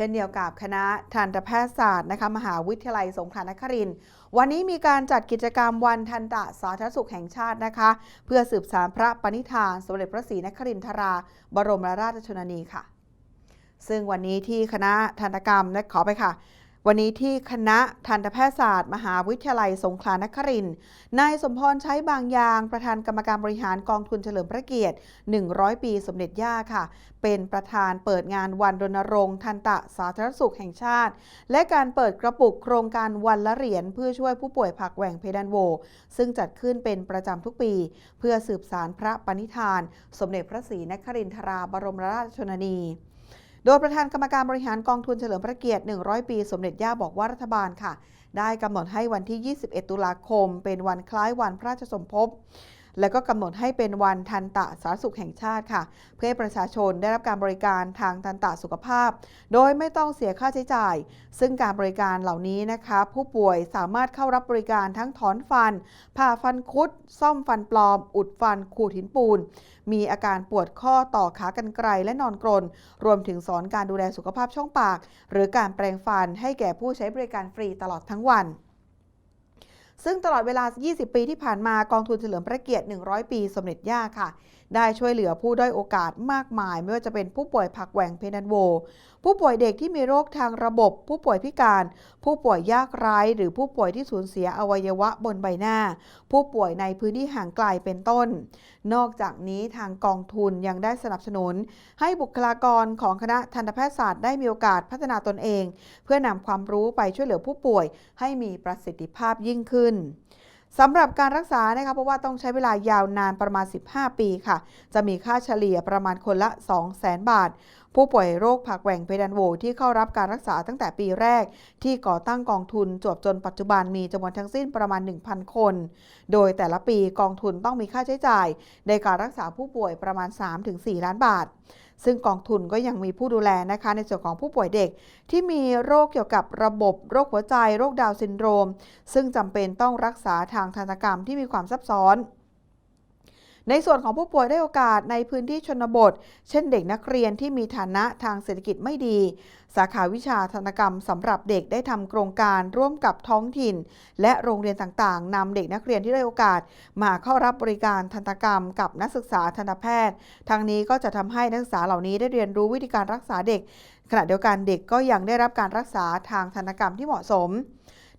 ช่นเดียวกับคณะทันตแพทยศาสตร์นะคะมหาวิทยาลัยสงขลานครินทร์วันนี้มีการจัดกิจกรรมวันทันตสาธารณสุขแห่งชาตินะคะ เพื่อสืบสานพระปณิธานสมเด็จพระศรีนครินทรา บรมราชชนนีค่ะ ซึ่งวันนี้ที่คณะทันตกรรมนะขอไปค่ะ วันนี้ที่คณะทันตแพทยศาสตร์ มหาวิทยาลัยสงขลานครินทร์นายสมพรใช้บางยาง ประธานกรรมการบริหารกองทุนเฉลิมพระเกียรติ 100 ปีสมเด็จย่าค่ะ เป็นประธานเปิดงานวันรณรงค์ทันตสาธารณสุขแห่งชาติ และการเปิดกระปุกโครงการวันละเหรียญเพื่อช่วยผู้ป่วยผักแหว่งเพดานโว ซึ่งจัดขึ้นเป็นประจำทุกปี เพื่อสืบสารพระปณิธาน สมเด็จพระศรีนครินทราบรมราชชนนี โดยประธานกรรมการบริหารกองทุนเฉลิมพระเกียรติ 100 ปี สมเด็จย่าบอกว่ารัฐบาลค่ะ ได้กำหนดให้วันที่ 21 ตุลาคม เป็นวันคล้ายวันพระราชสมภพ และก็กำหนดให้เป็นวันทันตะสาธารณสุขแห่งชาติค่ะ เพื่อให้ประชาชนได้รับการบริการทางทันตะสุขภาพ โดยไม่ต้องเสียค่าใช้จ่าย ซึ่งการบริการเหล่านี้นะคะ ผู้ป่วยสามารถเข้ารับบริการทั้งถอนฟัน ผ่าฟันคุด ซ่อมฟันปลอม อุดฟัน ขูดหินปูน มีอาการปวดข้อต่อขากรรไกรและนอนกรน รวมถึงสอนการดูแลสุขภาพช่องปาก หรือการแปรงฟันให้แก่ผู้ใช้บริการฟรีตลอดทั้งวัน ซึ่งตลอดเวลา 20 ปีที่ผ่านมากองทุนเฉลิมพระเกียรติ 100 ปี สมเด็จย่าค่ะ ได้ช่วยเหลือผู้ด้อยโอกาสมากมาย ไม่ว่าจะเป็นผู้ป่วยผักแหว่งเพดานโว ผู้ป่วยเด็กที่มีโรคทางระบบ ผู้ป่วยพิการ ผู้ป่วยยากไร้ หรือผู้ป่วยที่สูญเสียอวัยวะบนใบหน้า ผู้ป่วยในพื้นที่ห่างไกลเป็นต้น นอกจากนี้ทางกองทุนยังได้สนับสนุน ให้บุคลากรของคณะทันตแพทยศาสตร์ได้มีโอกาสพัฒนาตนเอง เพื่อนำความรู้ไปช่วยเหลือผู้ป่วยให้มีประสิทธิภาพยิ่งขึ้น สำหรับการรักษานะคะเพราะว่าต้องใช้เวลายาวนานประมาณ 15 ปีค่ะ จะมีค่าเฉลี่ยประมาณคนละ 200,000 บาท ผู้ป่วยโรคผักแหว่งเพดานโหวที่เข้ารับการรักษาตั้งแต่ปีแรก ที่ก่อตั้งกองทุนจวบจนปัจจุบันมีจำนวนทั้งสิ้นประมาณ 1,000 คน โดยแต่ละปีกองทุนต้องมีค่าใช้จ่าย ในการรักษาผู้ป่วยประมาณ 3-4 ล้านบาท ซึ่งกองทุนก็ยังมีผู้ดูแลนะคะในส่วนของผู้ป่วยเด็ก ที่มีโรคเกี่ยวกับระบบ โรคหัวใจ โรคดาวซินโดรม ซึ่งจำเป็นต้องรักษาทางทันตกรรมที่มีความซับซ้อน ในส่วนของผู้ป่วยได้โอกาสในพื้นที่ชนบท เช่นเด็กนักเรียนที่มีฐานะทางเศรษฐกิจไม่ดี สาขาวิชาทันกรรมสำหรับเด็กได้ทำโครงการร่วมกับท้องถิ่น และโรงเรียนต่างๆนำเด็กนักเรียนที่ได้โอกาส มาเข้ารับบริการทันตกรรม กับนักศึกษาทันตแพทย์ ทางนี้ก็จะทำให้นักศึกษาเหล่านี้ได้เรียนรู้วิธีการรักษาเด็ก ขณะเดียวกันเด็กก็ยังได้รับการรักษาทางทันตกรรมที่เหมาะสม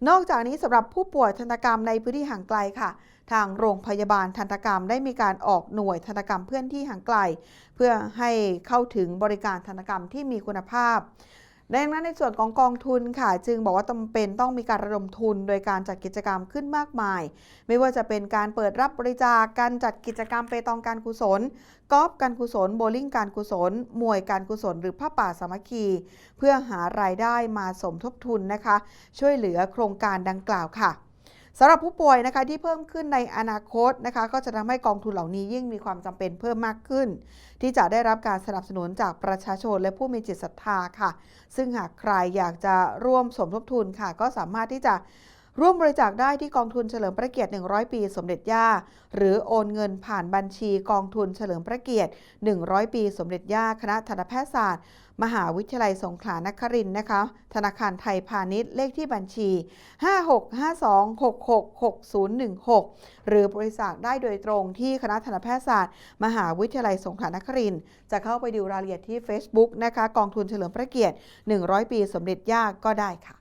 นอกจากนี้สำหรับผู้ป่วยทันตกรรมในพื้นที่ห่างไกลค่ะ ทางโรงพยาบาลทันตกรรมได้มีการออกหน่วยทันตกรรมเพื่อนที่ห่างไกล เพื่อให้เข้าถึงบริการทันตกรรมที่มีคุณภาพดังนั้นในส่วนของกองทุนค่ะ จึงบอกว่าจำเป็นต้องมีการระดมทุน โดยการจัดกิจกรรมขึ้นมากมาย ไม่ว่าจะเป็นการเปิดรับบริจาคการจัดกิจกรรมเปตองการกุศลกอล์ฟการกุศล โบลิ่งการกุศล มวยการกุศล หรือผ้าป่าสามัคคี เพื่อหารายได้มาสมทบทุนนะคะ ช่วยเหลือโครงการดังกล่าวค่ะ สำหรับผู้ป่วยนะคะที่เพิ่มขึ้นในอนาคตนะคะ ก็จะทำให้กองทุนเหล่านี้ยิ่งมีความจำเป็นเพิ่มมากขึ้น ที่จะได้รับการสนับสนุนจากประชาชนและผู้มีจิตศรัทธาค่ะ ซึ่งหากใครอยากจะร่วมสมทบทุนค่ะ ก็สามารถที่จะ ร่วมบริจาคได้ที่กองทุนเฉลิมพระเกียรติ 100 ปี สมเด็จย่า หรือโอนเงินผ่านบัญชีกองทุนเฉลิมพระเกียรติ 100 ปี สมเด็จย่า คณะทันตแพทยศาสตร์ มหาวิทยาลัยสงขลานครินทร์นะคะ ธนาคารไทยพาณิชย์ เลขที่บัญชี 5652666016 หรือบริจาคได้โดยตรงที่คณะทันตแพทยศาสตร์ มหาวิทยาลัยสงขลานครินทร์ จะเข้าไปดูรายละเอียดที่ Facebook นะคะ กองทุนเฉลิมพระเกียรติ 100 ปี สมเด็จย่า ก็ได้ค่ะ